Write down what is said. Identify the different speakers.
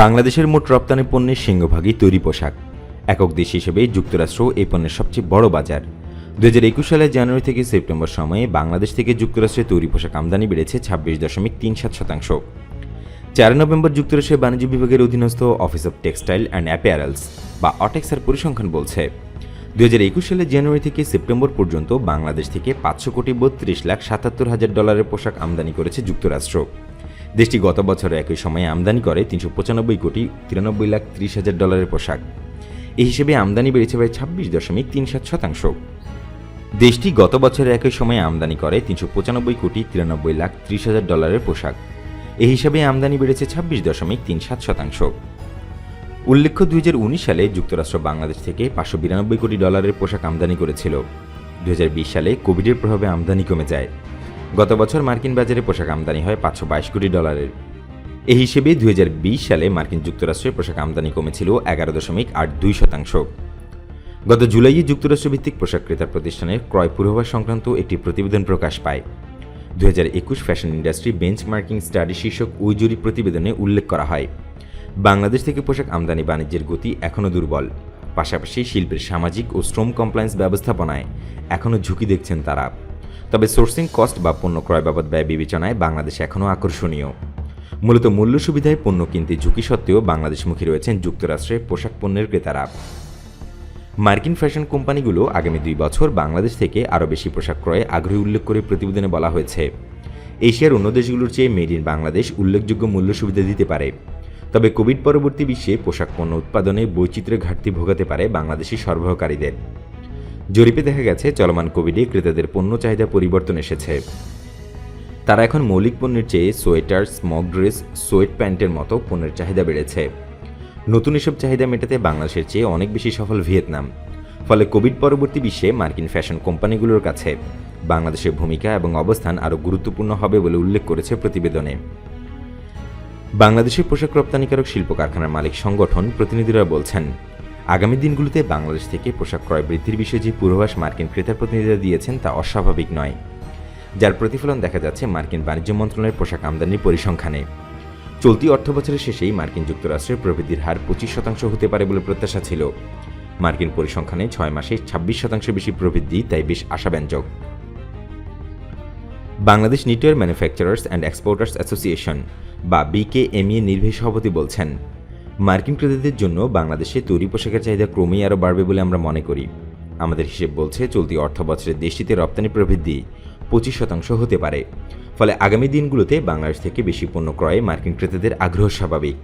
Speaker 1: বাংলাদেশের মোট রপ্তানি পণ্যের সিংহভাগই তৈরি পোশাক। একক দেশ হিসেবে যুক্তরাষ্ট্র এই পণ্যের সবচেয়ে বড় বাজার। দু হাজার একুশ সালের জানুয়ারি থেকে সেপ্টেম্বর সময়ে বাংলাদেশ থেকে যুক্তরাষ্ট্রে তৈরি পোশাক আমদানি বেড়েছে ছাব্বিশ দশমিক তিন সাত শতাংশ। চার নভেম্বর যুক্তরাষ্ট্রের বাণিজ্য বিভাগের অধীনস্থ office of textile and apparels বা অটেক্সের পরিসংখ্যান বলছে। দু হাজার একুশ সালের জানুয়ারি থেকে সেপ্টেম্বর পর্যন্ত বাংলাদেশ থেকে পাঁচশো কোটি বত্রিশ লাখ সাতাত্তর হাজার ডলারের পোশাক আমদানি করেছে যুক্তরাষ্ট্র। দেশটি গত বছরে একই সময়ে আমদানি করে তিনশো পঁচানব্বই কোটি তিরানব্বই লাখ ত্রিশ হাজার ডলারের পোশাক। এই হিসেবে আমদানি বেড়েছে প্রায় ছাব্বিশ দশমিক তিন সাত শতাংশ। দেশটি গত বছরে একই সময়ে আমদানি করে তিনশো পঁচানব্বই কোটি তিরানব্বই লাখ ত্রিশ হাজার ডলারের পোশাক। এই হিসাবে আমদানি বেড়েছে ছাব্বিশ দশমিক তিন সাত শতাংশ। উল্লেখ্য দুই হাজার উনিশ সালে যুক্তরাষ্ট্র বাংলাদেশ থেকে পাঁচশো বিরানব্বই কোটি ডলারের পোশাক আমদানি করেছিল। দুই হাজার বিশ সালে কোভিডের প্রভাবে আমদানি কমে যায়। গত বছর মার্কিন বাজারে পোশাক আমদানি হয় পাঁচশো বাইশ কোটি ডলারের। এই হিসেবে দুই হাজার বিশ সালে মার্কিন যুক্তরাষ্ট্রে পোশাক আমদানি কমেছিল এগারো দশমিক আট দুই শতাংশ। গত জুলাইয়ে যুক্তরাষ্ট্র ভিত্তিক পোশাক ক্রেতা প্রতিষ্ঠানের ক্রয় পূর্বাভাস সংক্রান্ত একটি প্রতিবেদন প্রকাশ পায়। দু একুশ ফ্যাশন ইন্ডাস্ট্রি বেঞ্চমার্কিং স্টাডি শীর্ষক ওই জরিপ প্রতিবেদনে উল্লেখ করা হয়, বাংলাদেশ থেকে পোশাক আমদানি বাণিজ্যের গতি এখনও দুর্বল। পাশাপাশি শিল্পের সামাজিক ও শ্রম কমপ্লায়েন্স ব্যবস্থাপনায় এখনও ঝুঁকি দেখছেন তারা। তবে সোর্সিং কস্ট বা পণ্য ক্রয় বাবদ ব্যয় বিবেচনায় বাংলাদেশ এখনও আকর্ষণীয়। মূলত মূল্য সুবিধায় পণ্য কিনতে ঝুঁকি সত্ত্বেও বাংলাদেশমুখী রয়েছেন যুক্তরাষ্ট্রে পোশাক পণ্যের ক্রেতারা। মার্কিন ফ্যাশন কোম্পানিগুলো আগামী দুই বছর বাংলাদেশ থেকে আরও বেশি পোশাক ক্রয়ে আগ্রহী উল্লেখ করে প্রতিবেদনে বলা হয়েছে। এশিয়ার অন্য দেশগুলোর চেয়ে মেড ইন বাংলাদেশ উল্লেখযোগ্য মূল্য সুবিধা দিতে পারে। তবে কোভিড পরবর্তী বিশ্বে পোশাক পণ্য উৎপাদনে বৈচিত্র্যের ঘাটতি ভোগাতে পারে বাংলাদেশি সরবরাহকারীদের। জরিপে দেখা গেছে, চলমান কোভিডে ক্রেতাদের পণ্য চাহিদা পরিবর্তন এসেছে। তারা এখন মৌলিক পণ্যের চেয়ে সোয়েটার স্মক ড্রেস সোয়েট প্যান্টের মতো পণ্যের চাহিদা বেড়েছে। নতুন এসব চাহিদা মেটাতে বাংলাদেশের চেয়ে অনেক বেশি সফল ভিয়েতনাম। ফলে কোভিড পরবর্তী বিশ্বে মার্কিন ফ্যাশন কোম্পানিগুলোর কাছে বাংলাদেশের ভূমিকা এবং অবস্থান আরও গুরুত্বপূর্ণ হবে বলে উল্লেখ করেছে প্রতিবেদনে। বাংলাদেশের পোশাক রপ্তানিকারক শিল্প কারখানার মালিক সংগঠন প্রতিনিধিরা বলছেন আগামী দিনগুলোতে বাংলাদেশ থেকে পোশাক ক্রয় বৃদ্ধির বিষয়ে যে পূর্বাভাস মার্কিন ক্রেতা প্রতিনিধিরা দিয়েছেন তা অস্বাভাবিক নয়, যার প্রতিফলন দেখা যাচ্ছে মার্কিন বাণিজ্য মন্ত্রণালয়ের পোশাক আমদানির পরিসংখ্যানে। চলতি অর্থ বছরের শেষেই মার্কিন যুক্তরাষ্ট্রের প্রবৃদ্ধির হার পঁচিশ শতাংশ হতে পারে বলে প্রত্যাশা ছিল। মার্কিন পরিসংখ্যানে ছয় মাসে ছাব্বিশ শতাংশ বেশি প্রবৃদ্ধি, তাই বেশ আশাব্যঞ্জক। Bangladesh knitwear manufacturers and exporters association বা বিকেএমইএ নির্বাহী সভাপতি বলছেন মার্কিন ক্রেতাদের জন্য বাংলাদেশে তৈরি পোশাকের চাহিদা ক্রমেই আরও বাড়বে বলে আমরা মনে করি। আমাদের হিসেব বলছে, চলতি অর্থ বছরে দেশটিতে রপ্তানি প্রবৃদ্ধি পঁচিশ শতাংশ হতে পারে। ফলে আগামী দিনগুলোতে বাংলাদেশ থেকে বেশি পণ্য ক্রয়ে মার্কিন ক্রেতাদের আগ্রহ স্বাভাবিক।